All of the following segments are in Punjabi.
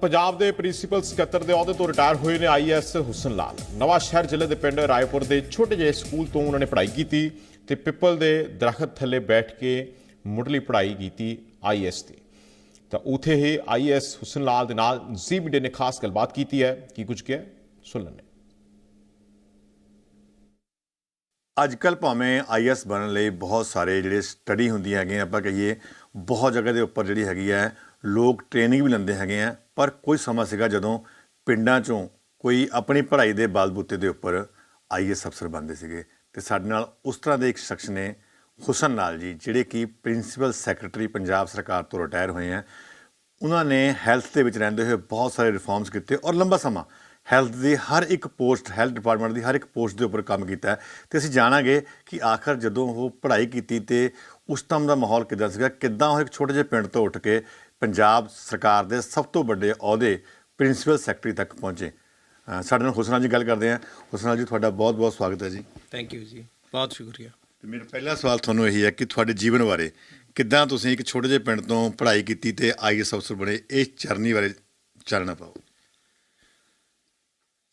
ਪੰਜਾਬ ਦੇ ਪ੍ਰਿੰਸੀਪਲ ਸਕੱਤਰ ਦੇ ਅਹੁਦੇ ਤੋਂ ਰਿਟਾਇਰ ਹੋਏ ਨੇ ਆਈਐਸ ਹੁਸਨ ਲਾਲ ਨਵਾਂ ਸ਼ਹਿਰ ਜ਼ਿਲ੍ਹੇ ਦੇ ਪਿੰਡ ਰਾਏਪੁਰ ਦੇ ਛੋਟੇ ਜਿਹੇ ਸਕੂਲ ਤੋਂ ਉਹਨਾਂ ਨੇ ਪੜ੍ਹਾਈ ਕੀਤੀ ਤੇ ਪਿੱਪਲ ਦੇ ਦਰਖਤ ਥੱਲੇ ਬੈਠ ਕੇ ਮੁੱਢਲੀ ਪੜ੍ਹਾਈ ਕੀਤੀ ਆਈਐਸ ਦੀ। ਤਾਂ ਉਥੇ ਹੀ ਆਈਐਸ ਹੁਸਨ ਲਾਲ ਦੇ ਨਾਲ ਜ਼ੀ ਮੀਡੀਆ ਨੇ ਖਾਸ ਗੱਲਬਾਤ ਕੀਤੀ ਹੈ। ਕੀ ਕੁਝ ਕਿਹਾ? ਸੁਣ ਲੈਂਦੇ ਹਾਂ। ਅੱਜ ਕੱਲ ਭਾਵੇਂ ਆਈਐਸ ਬਣਨ ਲਈ ਬਹੁਤ ਸਾਰੇ ਜਿਹੜੇ ਸਟੱਡੀ ਹੁੰਦੀਆਂ ਹੈਗੀਆਂ, ਆਪਾਂ ਕਹੀਏ ਬਹੁਤ ਜਗ੍ਹਾ ਦੇ ਉੱਪਰ ਜਿਹੜੀ ਹੈਗੀ ਹੈ ਲੋਕ ਟ੍ਰੇਨਿੰਗ ਵੀ ਲੈਂਦੇ ਹੈਗੇ ਆ, ਪਰ ਕੋਈ ਸਮਾਂ ਸੀਗਾ ਜਦੋਂ ਪਿੰਡਾਂ ਚੋਂ ਕੋਈ ਆਪਣੀ ਪੜ੍ਹਾਈ ਦੇ ਬਾਲਬੂਤੇ ਦੇ ਉੱਪਰ ਆਈਐਸ ਅਫਸਰ ਬਣਦੇ ਸੀਗੇ ਤੇ ਸਾਡੇ ਨਾਲ ਉਸ ਤਰ੍ਹਾਂ ਦੇ ਇੱਕ ਸ਼ਖਸ ਨੇ, ਹੁਸਨ ਲਾਲ ਜੀ, ਜਿਹੜੇ ਕਿ ਪ੍ਰਿੰਸੀਪਲ ਸੈਕਟਰੀ ਪੰਜਾਬ ਸਰਕਾਰ ਤੋਂ ਰਿਟਾਇਰ ਹੋਏ ਆ। ਉਹਨਾਂ ਨੇ ਹੈਲਥ ਦੇ ਵਿੱਚ ਰਹਿੰਦੇ ਹੋਏ ਬਹੁਤ ਸਾਰੇ ਰਿਫਾਰਮਸ ਕੀਤੇ ਔਰ ਲੰਬਾ ਸਮਾਂ ਹੈਲਥ ਦੀ ਹਰ ਇੱਕ ਪੋਸਟ, ਹੈਲਥ ਡਿਪਾਰਟਮੈਂਟ ਦੀ ਹਰ ਇੱਕ ਪੋਸਟ ਦੇ ਉੱਪਰ ਕੰਮ ਕੀਤਾ ਹੈ ਤੇ ਅਸੀਂ ਜਾਣਾਂਗੇ ਕਿ ਆਖਰ ਜਦੋਂ ਉਹ ਪੜ੍ਹਾਈ ਕੀਤੀ ਤੇ ਉਸ ਟਾਈਮ ਦਾ ਮਾਹੌਲ ਕਿਦਾਂ ਸੀਗਾ, ਕਿਦਾਂ ਉਹ ਇੱਕ ਛੋਟੇ ਜਿਹੇ ਪਿੰਡ ਤੋਂ ਉੱਠ ਕੇ ਪੰਜਾਬ ਸਰਕਾਰ ਦੇ ਸਭ ਤੋਂ ਵੱਡੇ ਅਹੁਦੇ ਪ੍ਰਿੰਸੀਪਲ ਸੈਕਟਰੀ ਤੱਕ ਪਹੁੰਚੇ। ਸਾਡੇ ਨਾਲ ਹੁਸਨਾ ਜੀ ਗੱਲ ਕਰਦੇ ਹਾਂ ਹੁਸਨਾ ਜੀ ਤੁਹਾਡਾ ਬਹੁਤ ਬਹੁਤ ਸਵਾਗਤ ਹੈ ਜੀ। ਥੈਂਕ ਯੂ ਜੀ ਬਹੁਤ ਸ਼ੁਕਰੀਆ। ਤੇ ਮੇਰਾ ਪਹਿਲਾ ਸਵਾਲ ਤੁਹਾਨੂੰ ਇਹੀ ਹੈ ਕਿ ਤੁਹਾਡੇ ਜੀਵਨ ਬਾਰੇ ਕਿੱਦਾਂ ਤੁਸੀਂ ਇੱਕ ਛੋਟੇ ਜਿਹੇ ਪਿੰਡ ਤੋਂ ਪੜ੍ਹਾਈ ਕੀਤੀ ਤੇ ਆਈਐਸ ਅਫਸਰ ਬਣੇ ਇਸ ਜਰਨੀ ਬਾਰੇ ਚਾਨਣਾ ਪਾਓ।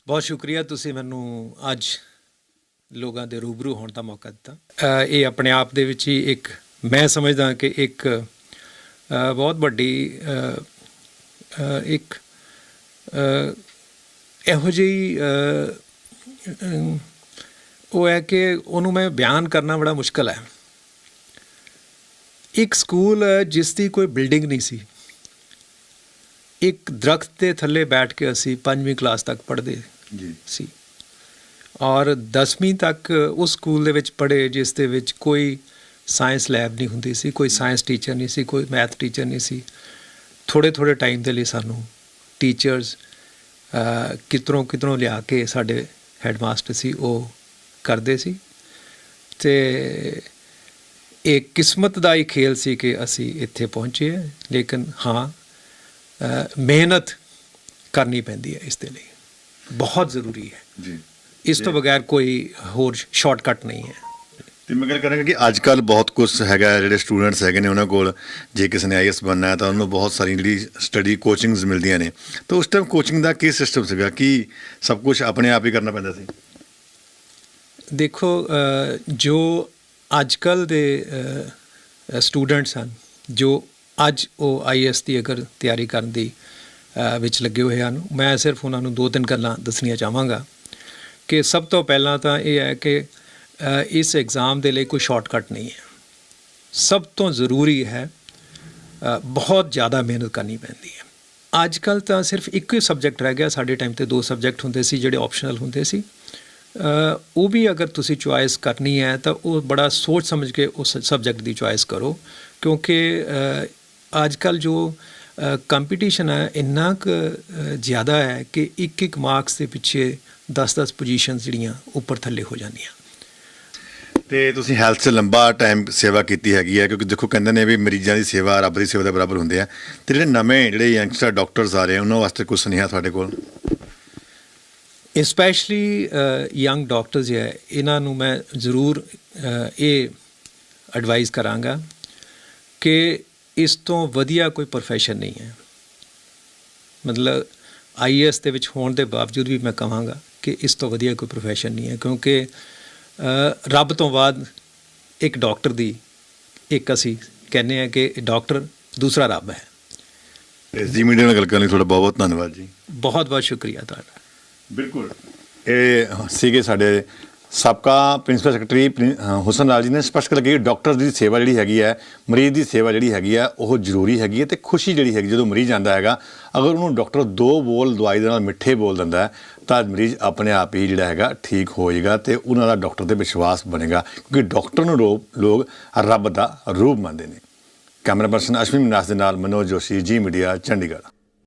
ਬਹੁਤ ਸ਼ੁਕਰੀਆ ਤੁਸੀਂ ਮੈਨੂੰ ਅੱਜ ਲੋਕਾਂ ਦੇ ਰੂਬਰੂ ਹੋਣ ਦਾ ਮੌਕਾ ਦਿੱਤਾ। ਇਹ ਆਪਣੇ ਆਪ ਦੇ ਵਿੱਚ ਹੀ ਇੱਕ ਮੈਂ ਸਮਝਦਾ ਕਿ ਇੱਕ ਬਹੁਤ ਵੱਡੀ ਇੱਕ ਇਹੋ ਜਿਹੀ ਉਹ ਹੈ ਕਿ ਉਹਨੂੰ ਮੈਂ ਬਿਆਨ ਕਰਨਾ ਬੜਾ ਮੁਸ਼ਕਲ ਹੈ। ਇੱਕ ਸਕੂਲ ਜਿਸ ਦੀ ਕੋਈ ਬਿਲਡਿੰਗ ਨਹੀਂ ਸੀ। ਇੱਕ ਦਰਖਤ ਦੇ ਥੱਲੇ ਬੈਠ ਕੇ ਅਸੀਂ ਪੰਜਵੀਂ ਕਲਾਸ ਤੱਕ ਪੜ੍ਹਦੇ ਜੀ। ਸੀ। ਔਰ 10ਵੀਂ ਤੱਕ ਉਸ ਸਕੂਲ ਦੇ ਵਿੱਚ ਪੜ੍ਹੇ ਜਿਸ ਦੇ ਵਿੱਚ ਕੋਈ ਸਾਇੰਸ ਲੈਬ ਨਹੀਂ ਹੁੰਦੀ ਸੀ ਕੋਈ ਸਾਇੰਸ ਟੀਚਰ ਨਹੀਂ ਸੀ ਕੋਈ ਮੈਥ ਟੀਚਰ ਨਹੀਂ ਸੀ। ਥੋੜੇ ਥੋੜੇ ਟਾਈਮ ਦੇ ਲਈ ਸਾਨੂੰ ਟੀਚਰਸ ਕਿਤਰੋਂ ਕਿਤਰੋਂ ਲਿਆ ਕੇ ਸਾਡੇ ਹੈਡਮਾਸਟਰ ਸੀ ਉਹ ਕਰਦੇ ਸੀ। ਤੇ ਇਹ ਕਿਸਮਤ ਦਾ ਹੀ ਖੇਲ ਸੀ ਕਿ ਅਸੀਂ ਇੱਥੇ ਪਹੁੰਚੇ। ਲੇਕਿਨ ਹਾਂ ਮਿਹਨਤ ਕਰਨੀ ਪੈਂਦੀ ਹੈ ਇਸ ਦੇ ਲਈ। ਬਹੁਤ ਜ਼ਰੂਰੀ ਹੈ। ਜੀ। ਇਸ ਤੋਂ ਬਗੈਰ ਕੋਈ ਹੋਰ ਸ਼ਾਰਟਕਟ ਨਹੀਂ ਹੈ। ਤੇ ਮੈਂ ਗੱਲ ਕਰਾਂਗਾ ਕਿ ਅੱਜ ਕੱਲ ਬਹੁਤ ਕੁਝ ਹੈਗਾ ਜਿਹੜੇ ਸਟੂਡੈਂਟਸ ਹੈਗੇ ਨੇ ਉਹਨਾਂ ਕੋਲ। ਜੇ ਕਿਸੇ ਨੇ ਆਈਐਸ ਬਣਨਾ ਹੈ ਤਾਂ ਉਹਨਾਂ ਨੂੰ ਬਹੁਤ ਸਾਰੀ ਜਿਹੜੀ ਸਟੱਡੀ ਕੋਚਿੰਗਸ ਮਿਲਦੀਆਂ ਨੇ। ਤਾਂ ਉਸ ਟਾਈਮ ਕੋਚਿੰਗ ਦਾ ਕੀ ਸਿਸਟਮ ਸੀਗਾ? ਕੀ ਸਭ ਕੁਝ ਆਪਣੇ ਆਪ ਹੀ ਕਰਨਾ ਪੈਂਦਾ ਸੀ? ਦੇਖੋ ਜੋ ਅੱਜ ਕੱਲ ਦੇ ਸਟੂਡੈਂਟਸ ਹਨ, ਜੋ ਅੱਜ ਉਹ ਆਈਐਸ ਦੀ ਅਗਰ ਤਿਆਰੀ ਕਰਨ ਦੀ ਵਿੱਚ ਲੱਗੇ ਹੋਏ ਹਨ, ਮੈਂ ਸਿਰਫ ਉਹਨਾਂ ਨੂੰ ਦੋ ਤਿੰਨ ਗੱਲਾਂ ਦੱਸਣੀਆਂ ਚਾਹਾਂਗਾ ਕਿ ਸਭ ਤੋਂ ਪਹਿਲਾਂ ਤਾਂ ਇਹ ਹੈ ਕਿ ਇਸ ਐਗਜ਼ਾਮ ਦੇ ਲਈ ਕੋਈ ਸ਼ਾਰਟਕਟ ਨਹੀਂ ਹੈ। ਸਭ ਤੋਂ ਜ਼ਰੂਰੀ ਹੈ ਬਹੁਤ ਜ਼ਿਆਦਾ ਮਿਹਨਤ ਕਰਨੀ ਪੈਂਦੀ ਹੈ। ਅੱਜ ਕੱਲ ਤਾਂ ਸਿਰਫ ਇੱਕ ਹੀ ਸਬਜੈਕਟ ਰਹਿ ਗਿਆ, ਸਾਡੇ ਟਾਈਮ ਤੇ ਦੋ ਸਬਜੈਕਟ ਹੁੰਦੇ ਸੀ, ਜਿਹੜੇ ਆਪਸ਼ਨਲ ਹੁੰਦੇ ਸੀ। ਉਹ ਵੀ ਅਗਰ ਤੁਸੀਂ ਚੁਆਇਸ ਕਰਨੀ ਹੈ, ਤਾਂ ਉਹ ਬੜਾ ਸੋਚ ਸਮਝ ਕੇ ਉਸ ਸਬਜੈਕਟ ਦੀ ਚੁਆਇਸ ਕਰੋ। ਕਿਉਂਕਿ ਅੱਜ ਕੱਲ ਜੋ ਕੰਪੀਟੀਸ਼ਨ ਹੈ, ਇੰਨਾ ਕੁ ਜ਼ਿਆਦਾ ਹੈ ਕਿ ਇੱਕ ਇੱਕ ਮਾਰਕਸ ਦੇ ਪਿੱਛੇ 10-10 ਪੋਜੀਸ਼ਨਸ ਜਿਹੜੀਆਂ, ਉੱਪਰ ਥੱਲੇ ਹੋ ਜਾਂਦੀਆਂ। ਤੇ ਤੁਸੀਂ ਹੈਲਥ 'ਚ ਲੰਬਾ ਟਾਈਮ ਸੇਵਾ ਕੀਤੀ ਹੈਗੀ ਹੈ, ਕਿਉਂਕਿ ਦੇਖੋ ਕਹਿੰਦੇ ਨੇ ਵੀ ਮਰੀਜ਼ਾਂ ਦੀ ਸੇਵਾ, ਰੱਬ ਦੀ ਸੇਵਾ ਦੇ ਬਰਾਬਰ ਹੁੰਦੇ ਆ। ਤੇ ਜਿਹੜੇ ਨਵੇਂ ਜਿਹੜੇ ਯੰਗਸਟਰ ਡਾਕਟਰਸ ਆ ਰਹੇ ਉਹਨਾਂ ਵਾਸਤੇ ਕੁਝ ਸੁਨੇਹਾ ਤੁਹਾਡੇ ਕੋਲ? ਸਪੈਸ਼ਲੀ ਯੰਗ ਡਾਕਟਰਸ ਹੈ ਇਹਨਾਂ ਨੂੰ ਮੈਂ ਜ਼ਰੂਰ ਇਹ ਐਡਵਾਈਸ ਕਰਾਂਗਾ ਕਿ ਇਸ ਤੋਂ ਵਧੀਆ ਕੋਈ profession ਨਹੀਂ ਹੈ। ਮਤਲਬ ਆਈਐਸ ਦੇ ਵਿੱਚ ਹੋਣ ਦੇ ਬਾਵਜੂਦ ਵੀ ਮੈਂ ਕਹਾਂਗਾ ਕਿ ਇਸ ਤੋਂ ਵਧੀਆ ਕੋਈ profession ਨਹੀਂ ਹੈ, ਕਿਉਂਕਿ ਰੱਬ ਤੋਂ ਬਾਅਦ ਇੱਕ ਡਾਕਟਰ ਦੀ ਇੱਕ ਅਸੀਂ ਕਹਿੰਦੇ ਆ ਕਿ ਡਾਕਟਰ ਦੂਸਰਾ ਰੱਬ ਹੈ। ਤੇ ਜੀ ਮੀਡੀਆ ਨਾਲ ਗੱਲ ਕਰਨ ਲਈ ਤੁਹਾਡਾ ਬਹੁਤ ਬਹੁਤ ਧੰਨਵਾਦ ਜੀ। ਬਹੁਤ ਬਹੁਤ ਸ਼ੁਕਰੀਆ ਤੁਹਾਡਾ। ਬਿਲਕੁਲ। ਇਹ ਸੀਗੇ ਸਾਡੇ ਸਾਬਕਾ ਪ੍ਰਿੰਸੀਪਲ ਸੈਕਟਰੀ ਹੁਸਨ ਲਾਲ ਜੀ ਨੇ ਸਪਸ਼ਟ ਕਰ ਕਿ ਡਾਕਟਰ ਦੀ ਸੇਵਾ ਜਿਹੜੀ ਹੈਗੀ ਹੈ ਮਰੀਜ਼ ਦੀ ਸੇਵਾ ਜਿਹੜੀ ਹੈਗੀ ਹੈ ਉਹ ਜ਼ਰੂਰੀ ਹੈਗੀ ਹੈ ਤੇ ਖੁਸ਼ੀ ਜਿਹੜੀ ਹੈਗੀ ਜਦੋਂ ਮਰੀਜ਼ ਆਂਦਾ ਹੈਗਾ ਅਗਰ ਉਹਨੂੰ ਡਾਕਟਰ ਦੋ ਬੋਲ ਦਵਾਈ ਦੇ ਨਾਲ ਮਿੱਠੇ ਬੋਲ ਦਿੰਦਾ ਹੈ, ਤਾਂ ਮਰੀਜ਼ ਆਪਣੇ ਆਪ ਹੀ ਜਿਹੜਾ ਹੈਗਾ ਠੀਕ ਹੋ ਜਾਏਗਾ ਤੇ ਉਹਨਾਂ ਦਾ ਡਾਕਟਰ ਤੇ ਵਿਸ਼ਵਾਸ ਬਣੇਗਾ, ਕਿਉਂਕਿ ਡਾਕਟਰ ਨੂੰ ਰੋ- ਲੋਕ ਰੱਬ ਦਾ ਰੂਪ ਮੰਨਦੇ ਨੇ। ਕੈਮਰਾ ਪਰਸਨ ਅਸ਼ਵਨੀ ਮਨਾਸ ਦੇ ਨਾਲ ਮਨੋਜ ਜੋਸ਼ੀ, ਜੀ ਮੀਡੀਆ, ਚੰਡੀਗੜ੍ਹ।